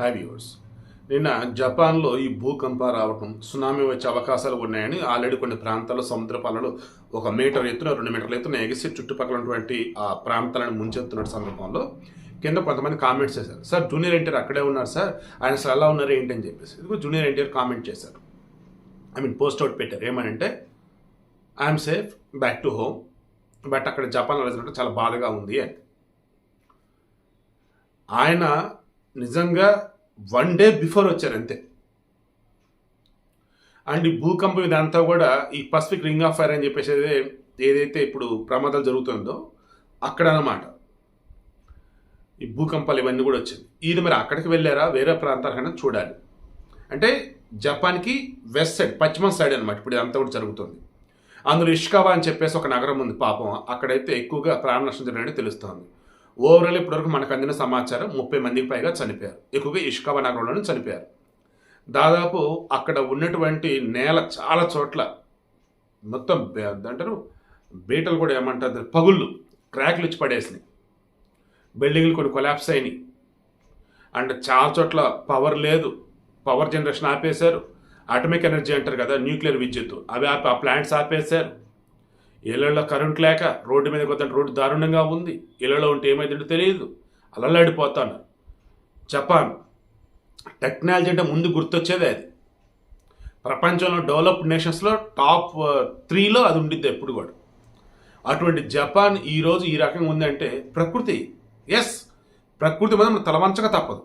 High viewers నిన్న జపాన్లో ఈ భూకంప రావటం సునామీ వచ్చే అవకాశాలు ఉన్నాయని ఆల్రెడీ కొన్ని ప్రాంతాల్లో సముద్ర పాలలు ఒక మీటర్ ఎత్తున రెండు మీటర్ల ఎత్తున ఎగిసి చుట్టుపక్కల ఉన్నటువంటి ఆ ప్రాంతాలను ముంచెత్తున్న సందర్భంలో కింద కొంతమంది కామెంట్స్ చేశారు. సార్ జూనియర్ ఎన్టీఆర్ అక్కడే ఉన్నారు సార్. ఆయన అసలు ఎలా ఉన్నారు ఏంటి? అని చెప్పేసి. ఇదిగో జూనియర్ ఎన్టీఆర్ కామెంట్ చేశారు. ఐ మీన్ పోస్ట్ అవుట్ పెట్టారు. ఏమనంటే I'm safe back to home but అక్కడ జపాన్ వెళ్ళినట్టు చాలా బాధగా ఉంది అని. ఆయన నిజంగా వన్ డే బిఫోర్ వచ్చారు అంతే. అండ్ ఈ భూకంపం ఇదంతా కూడా ఈ పసిఫిక్ రింగ్ ఆఫ్ ఫైర్ అని చెప్పేసి ఏదైతే ఇప్పుడు ప్రమాదాలు జరుగుతుందో అక్కడ అన్నమాట ఈ భూకంపాలు ఇవన్నీ కూడా వచ్చింది. ఇది మరి అక్కడికి వెళ్ళారా? వేరే ప్రాంతాలకైనా చూడాలి. అంటే జపాన్కి వెస్ట్ సైడ్ పశ్చిమ సైడ్ అనమాట ఇప్పుడు ఇదంతా కూడా జరుగుతుంది. అందులో ఇష్కావా అని చెప్పేసి ఒక నగరం ఉంది పాపం. అక్కడైతే ఎక్కువగా ప్రాణ నష్టం జరిగినట్టు తెలుస్తుంది. ఓవరాల్ ఇప్పటివరకు మనకు అందిన సమాచారం ముప్పై మందికి పైగా చనిపోయారు. ఎక్కువగా ఇష్కావా నగరంలోనే చనిపోయారు. దాదాపు అక్కడ ఉన్నటువంటి నేల చాలా చోట్ల మొత్తం అంటారు బీటలు కూడా ఏమంటారు పగుళ్ళు క్రాక్లు ఇచ్చి పడేసినాయి. బిల్డింగ్లు కొన్ని కొలాప్స్ అయినాయి. అండ్ చాలా చోట్ల పవర్ లేదు. పవర్ జనరేషన్ ఆపేశారు. అటమిక్ ఎనర్జీ అంటారు కదా న్యూక్లియర్ విద్యుత్ అవి ఆపి ఆ ప్లాంట్స్ ఆపేశారు. ఇళ్ళలో కరెంట్ లేక రోడ్డు మీద కొత్త రోడ్డు దారుణంగా ఉంది. ఇళ్ళలో ఉంటే ఏమైందంటే తెలియదు. అలలాడిపోతాను. జపాన్. టెక్నాలజీ అంటే ముందు గుర్తొచ్చేదే అది. ప్రపంచంలో డెవలప్డ్ నేషన్స్లో టాప్ త్రీలో అది ఉండిద్ది ఎప్పుడు కూడా. అటువంటి జపాన్ ఈరోజు ఈ రకంగా ఉందంటే ప్రకృతి. ఎస్ ప్రకృతి మీద మనం తలవంచక తప్పదు.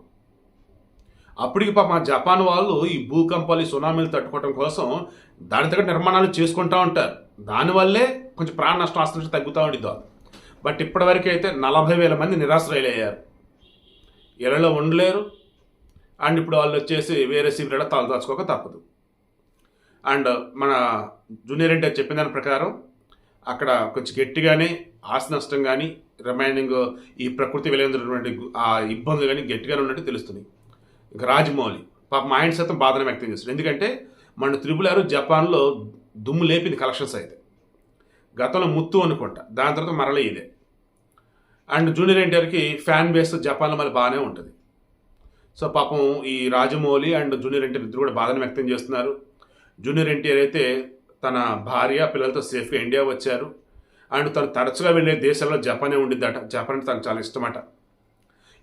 అప్పటికి పాప మా జపాన్ వాళ్ళు ఈ భూకంపాలు ఈ సునామీలు తట్టుకోవడం కోసం దాని తగ్గ నిర్మాణాలు చేసుకుంటూ ఉంటారు. దానివల్లే కొంచెం ప్రాణ నష్టం ఆస్తి తగ్గుతూ ఉండిద్ది బట్ ఇప్పటివరకు అయితే నలభై వేల మంది నిరాశ్రయులయ్యారు. ఇళ్ళలో ఉండలేరు. అండ్ ఇప్పుడు వాళ్ళు వచ్చేసి వేరే శిబిరాల తలదాచుకోక తప్పదు. అండ్ మన జూనియర్ అంటే చెప్పిన దాని ప్రకారం అక్కడ కొంచెం గట్టిగానే ఆస్తి నష్టం కానీ రిమైనింగ్ ఈ ప్రకృతి వెలువడినటువంటి ఆ ఇబ్బందులు కానీ గట్టిగానే ఉన్నట్టు తెలుస్తుంది ఇంకా రాజమౌళి. పాప మా ఆయన శాతం బాధను వ్యక్తం చేస్తుంది ఎందుకంటే మన త్రిపుల్ ఆరు జపాన్లో దుమ్ము లేపింది కలెక్షన్స్ అయితే. గతంలో ముత్తు అనుకుంటా. దాని తర్వాత మరలే ఇదే. అండ్ జూనియర్ ఎన్టీఆర్కి ఫ్యాన్ బేస్ జపాన్లో మళ్ళీ బాగానే ఉంటుంది. సో పాపం ఈ రాజమౌళి అండ్ జూనియర్ ఎన్టీఆర్ ఇద్దరు కూడా బాధను వ్యక్తం చేస్తున్నారు. జూనియర్ ఎన్టీఆర్ అయితే తన భార్య పిల్లలతో సేఫ్గా ఇండియా వచ్చారు. అండ్ తను తరచుగా వెళ్ళే దేశాల్లో జపానే ఉండిద్దట. జపాన్ అంటే తనకు చాలా ఇష్టమట.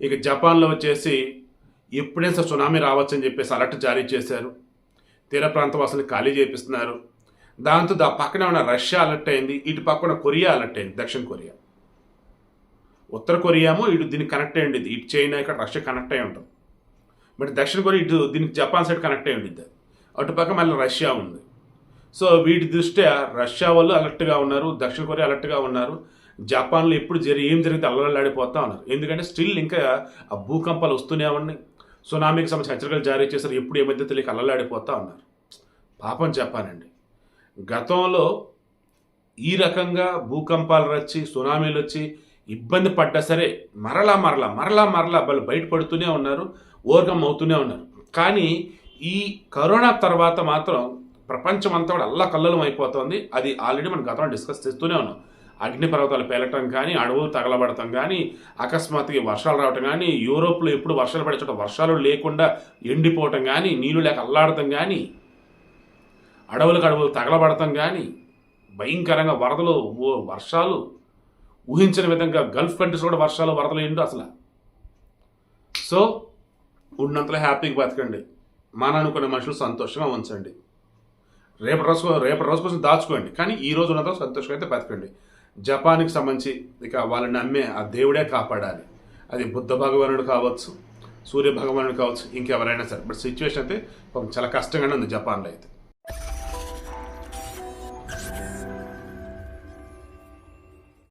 ఇక జపాన్లో వచ్చేసి ఎప్పుడైనా సునామీ రావచ్చని చెప్పేసి అలర్ట్ జారీ చేశారు. తీర ప్రాంత వాసులు ఖాళీ చేపిస్తున్నారు. దాంతో దా పక్కనే ఉన్న రష్యా అలర్ట్ అయింది. ఇటు పక్కన కొరియా అలర్ట్ అయింది. దక్షిణ కొరియా. ఉత్తర కొరియామో ఇటు దీనికి కనెక్ట్ అయ్యి ఉండేది ఇటు చైనా ఇక్కడ రష్యా కనెక్ట్ అయి ఉంటుంది. బట్ దక్షిణ కొరియా ఇటు దీనికి జపాన్ సైడ్ కనెక్ట్ అయి ఉండిద్ది. అటు పక్క మళ్ళీ రష్యా ఉంది. సో వీటి దృష్ట్యా రష్యా వాళ్ళు అలర్ట్గా ఉన్నారు. దక్షిణ కొరియా అలర్ట్గా ఉన్నారు. జపాన్లో ఎప్పుడు జరి ఏం జరిగితే అల్లలాడిపోతూ ఉన్నారు. ఎందుకంటే స్టిల్ ఇంకా ఆ భూకంపాలు వస్తూనే ఉన్నాయి. సునామీకి సంబంధించి హెచ్చరికలు జారీ చేశారు. ఎప్పుడు ఏమైతే తెలియక అల్లలాడిపోతా ఉన్నారు. పాపం చెప్పానండి. గతంలో ఈ రకంగా భూకంపాలు వచ్చి సునామీలు వచ్చి ఇబ్బంది పడ్డా సరే మరలా మరలా మరలా మరలా వాళ్ళు బయటపడుతూనే ఉన్నారు ఓర్గం అవుతూనే ఉన్నారు. కానీ ఈ కరోనా తర్వాత మాత్రం ప్రపంచం అంతా కూడా అల్లకల్లలం అయిపోతుంది. అది ఆల్రెడీ మనం గతంలో డిస్కస్ చేస్తూనే ఉన్నాం. అగ్నిపర్వతాలు పేలటం కానీ అడవులు తగలబడటం కానీ అకస్మాత్తుగా వర్షాలు రావటం కానీ యూరోప్లో ఎప్పుడు వర్షాలు పడే చోట వర్షాలు లేకుండా ఎండిపోవటం కానీ నీళ్ళు లేక అల్లాడటం కానీ అడవులకు అడవులు తగలబడటం కానీ భయంకరంగా వరదలు వర్షాలు ఊహించిన విధంగా గల్ఫ్ కంట్రీస్ కూడా వర్షాలు వరదలు ఏంటో అసలు. సో ఉన్నంతలో హ్యాపీగా బతకండి. మన అనుకునే మనుషులు సంతోషంగా ఉంచండి. రేపటి రోజు రేపటి రోజు కోసం దాచుకోండి. కానీ ఈ రోజు ఉన్నంత సంతోషంగా అయితే బతకండి. జపాన్కి సంబంధించి ఇక వాళ్ళని నమ్మే ఆ దేవుడే కాపాడాలి. అది బుద్ధ భగవానుడు కావచ్చు సూర్య భగవానుడు కావచ్చు ఇంకెవరైనా సరే. బట్ సిచ్యువేషన్ అయితే చాలా కష్టంగానే ఉంది జపాన్లో అయితే.